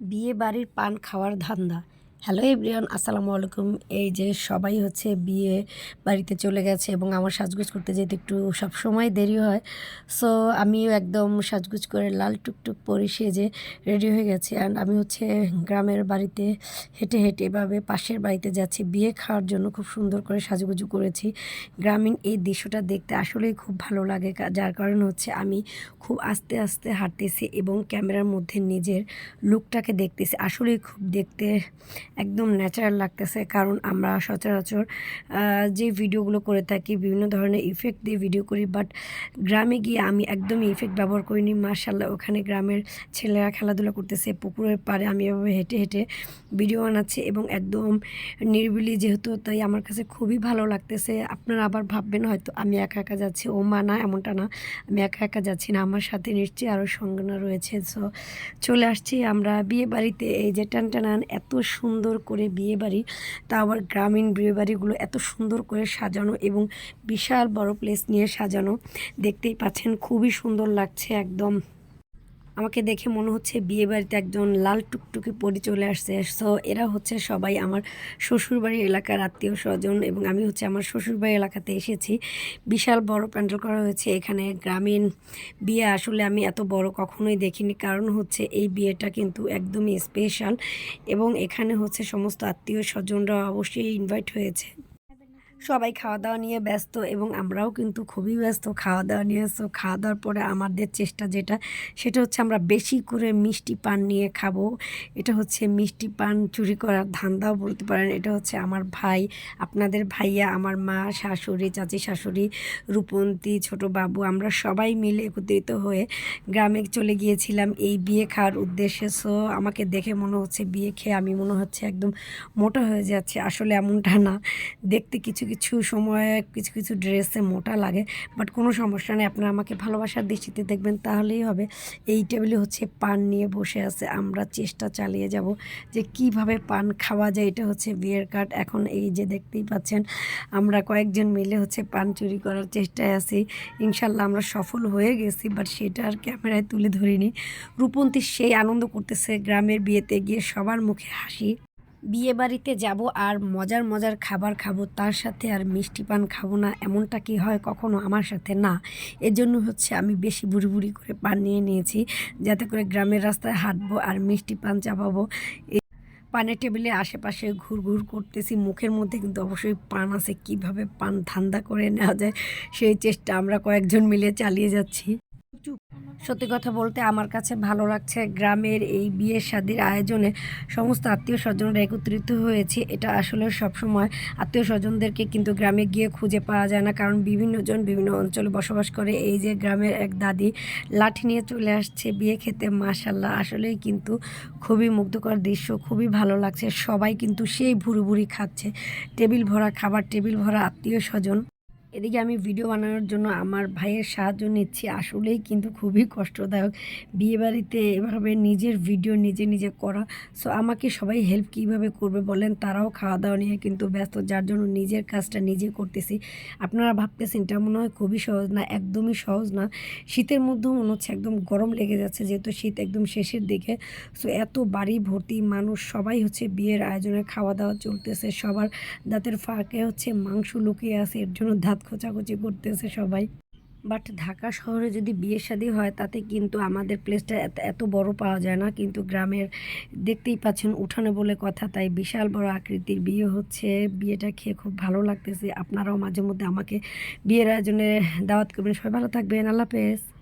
বিয়ে বাড়ির পান খাওয়ার ধান্দা। হ্যালো এভরিওয়ান, আসসালামু আলাইকুম। এই যে সবাই হচ্ছে বিয়ে বাড়িতে চলে গেছে এবং আমার সাজগুজ করতে যেতে একটু সব সময় দেরি হয়। সো আমিও একদম সাজগুজ করে লাল টুকটুক পরে সেজে রেডি হয়ে গেছি। অ্যান্ড আমি হচ্ছে গ্রামের বাড়িতে হেঁটে হেঁটে এভাবে পাশের বাড়িতে যাচ্ছি। বিয়ে খাওয়ার জন্য খুব সুন্দর করে সাজুগুজু করেছি। গ্রামীণ এই দৃশ্যটা দেখতে আসলেই খুব ভালো লাগে। যার কারণ হচ্ছে আমি খুব আস্তে আস্তে হাঁটতেছি এবং ক্যামেরার মধ্যে নিজের লুকটাকে দেখতেছি। আসলেই খুব দেখতে একদম ন্যাচারাল লাগতেছে। কারণ আমরা সচরাচর যে ভিডিওগুলো করে থাকি, বিভিন্ন ধরনের ইফেক্ট দিয়ে ভিডিও করি বাট গ্রামে গিয়ে আমি একদমই ইফেক্ট ব্যবহার করিনি। মার্শাল্লাহ ওখানে গ্রামের ছেলেরা খেলাধুলা করতেছে, পুকুরের পাড়ে আমি এভাবে হেঁটে হেঁটে ভিডিও বানাচ্ছি এবং একদম নিরিবিলি যেহেতু, তাই আমার কাছে খুবই ভালো লাগতেছে। আপনারা আবার ভাববেন হয়তো, আমি একা একা যাচ্ছি? ও মা, না, এমনটা না। আমি একা একা যাচ্ছি না, আমার সাথে নিশ্চয়ই আরও সঙ্গনা রয়েছে। সো চলে আসছি আমরা বিয়ে বাড়িতে। এই যে টান টানটানান, এত সুন্দর করে বিয়েবাড়ি, তা আবার গ্রামীণ বিয়েবাড়িগুলো এত সুন্দর করে সাজানো এবং বিশাল বড় প্লেস নিয়ে সাজানো। দেখতেই পাচ্ছেন, খুবই সুন্দর লাগছে একদম। আমাকে দেখে মনে হচ্ছে বিয়ে বাড়িতে একজন লাল টুকটুকি পরি চলে আসছে। সো এরা হচ্ছে সবাই আমার শ্বশুরবাড়ি এলাকার আত্মীয় স্বজন এবং আমি হচ্ছে আমার শ্বশুরবাড়ি এলাকাতে এসেছি। বিশাল বড় প্যান্ডেল করা হয়েছে এখানে। গ্রামীণ বিয়ে আসলে আমি এত বড় কখনোই দেখিনি। কারণ হচ্ছে এই বিয়েটা কিন্তু একদমই স্পেশাল এবং এখানে হচ্ছে সমস্ত আত্মীয় স্বজনরা অবশ্যই ইনভাইট হয়েছে। সবাই খাওয়া দাওয়া নিয়ে ব্যস্ত এবং আমরাও কিন্তু খুবই ব্যস্ত। খাওয়া দাওয়া নিয়ে সো খাওয়া দাওয়ার পরে আমাদের চেষ্টা যেটা, সেটা হচ্ছে আমরা বেশি করে মিষ্টি পান নিয়ে খাব। এটা হচ্ছে মিষ্টি পান চুরি করার ধান্দাও বলতে পারেন। এটা হচ্ছে আমার ভাই, আপনাদের ভাইয়া, আমার মা, শাশুড়ি, চাচি শাশুড়ি, রূপন্তী, ছোট বাবু, আমরা সবাই মিলে একত্রিত হয়ে গ্রামে চলে গিয়েছিলাম এই বিয়ে খাওয়ার উদ্দেশ্যে। সো আমাকে দেখে মনে হচ্ছে বিয়ে খেয়ে আমি মনে হচ্ছে একদম মোটা হয়ে যাচ্ছে। আসলে এমনটা না। দেখতে কিছু কিছু সময়, কিছু কিছু ড্রেসে মোটা লাগে, বাট কোনো সমস্যা নেই। আপনারা আমাকে ভালোবাসার দৃষ্টিতে দেখবেন, তাহলেই হবে। এই টেবিলে হচ্ছে পান নিয়ে বসে আছে। আমরা চেষ্টা চালিয়ে যাব যে কীভাবে পান খাওয়া যায়। এটা হচ্ছে বিয়ের কার্ড। এখন এই যে দেখতেই পাচ্ছেন, আমরা কয়েকজন মিলে হচ্ছে পান চুরি করার চেষ্টায় আছি। ইনশাল্লাহ আমরা সফল হয়ে গেছি, বাট সেটা আর ক্যামেরায় তুলে ধরিনি। রূপন্তী সেই আনন্দ করতেছে গ্রামের বিয়েতে গিয়ে সবার মুখে হাসি। বিয়ে বাড়িতে যাব আর মজার মজার খাবার খাব, তার সাথে আর মিষ্টি পান খাব না, এমনটা কি হয় কখনো আমার সাথে? না এর জন্য হচ্ছে আমি বেশি বুড়ি বুড়ি করে পান নিয়ে নিয়েছি, যাতে করে গ্রামের রাস্তায় হাঁটবো আর মিষ্টি পান চাপাবো। পানের টেবিলে আশেপাশে ঘুর ঘুর করতেছি, মুখের মধ্যে কিন্তু অবশ্যই পান আছে, কীভাবে পান ধান্দা করে নেওয়া যায়, সেই চেষ্টা আমরা কয়েকজন মিলে চালিয়ে যাচ্ছি। সত্যি কথা বলতে আমার কাছে ভালো লাগছে। গ্রামের এই বিয়ে শাদির আয়োজনে সমস্ত আত্মীয় স্বজনরা একত্রিত হয়েছে। এটা আসলে সবসময় আত্মীয় স্বজনদেরকে কিন্তু গ্রামে গিয়ে খুঁজে পাওয়া যায় না। কারণ বিভিন্ন জন বিভিন্ন অঞ্চলে বসবাস করে। এই যে গ্রামের এক দাদি লাঠি নিয়ে চলে আসছে বিয়ে খেতে। মাশাল্লাহ আসলেই কিন্তু খুবই মুগ্ধকর দৃশ্য, খুবই ভালো লাগছে। সবাই কিন্তু সেই ভুড়ি খাচ্ছে। টেবিল ভরা খাবার, টেবিল ভরা আত্মীয় স্বজন। এদিকে আমি ভিডিও বানানোর জন্য আমার ভাইয়ের সাহায্য নিচ্ছি। আসলেই কিন্তু খুবই কষ্টদায়ক। বিয়েবাড়িতে এভাবে নিজের ভিডিও নিজে নিজে করা। সো আমাকে সবাই হেল্প কীভাবে করবে বলেন? তারাও খাওয়া দাওয়া নিয়ে কিন্তু ব্যস্ত, যার জন্য নিজের কাজটা নিজে করতেছি। আপনারা ভাবতেছেন, এটা মনে হয় খুবই সহজ না? একদমই সহজ না। শীতের মধ্যেও মনে হচ্ছে একদম গরম লেগে যাচ্ছে, যেহেতু শীত একদম শেষের দিকে। সো এত বাড়ি ভর্তি মানুষ, সবাই হচ্ছে বিয়ের আয়োজনে খাওয়া দাওয়া চলতেছে। সবার দাঁতের ফাঁকে হচ্ছে মাংস লুকিয়ে আছে, এর জন্য দাঁত খোঁচাখুচি করতেছে সবাই। বাট ঢাকা শহরে যদি বিয়ে শাদী হয়, তাতে কিন্তু আমাদের প্লেসটা এত এত বড় পাওয়া যায় না। কিন্তু গ্রামের দেখতেই পাচ্ছেন উঠানে বলে কথা, তাই বিশাল বড় আকৃতির বিয়ে হচ্ছে। বিয়েটা খেয়ে খুব ভালো লাগতেছে। আপনারাও মাঝে মধ্যে আমাকে বিয়ের আয়োজনে দাওয়াত করবেন। সবাই ভালো থাকবেন। আল্লাহ হাফেজ।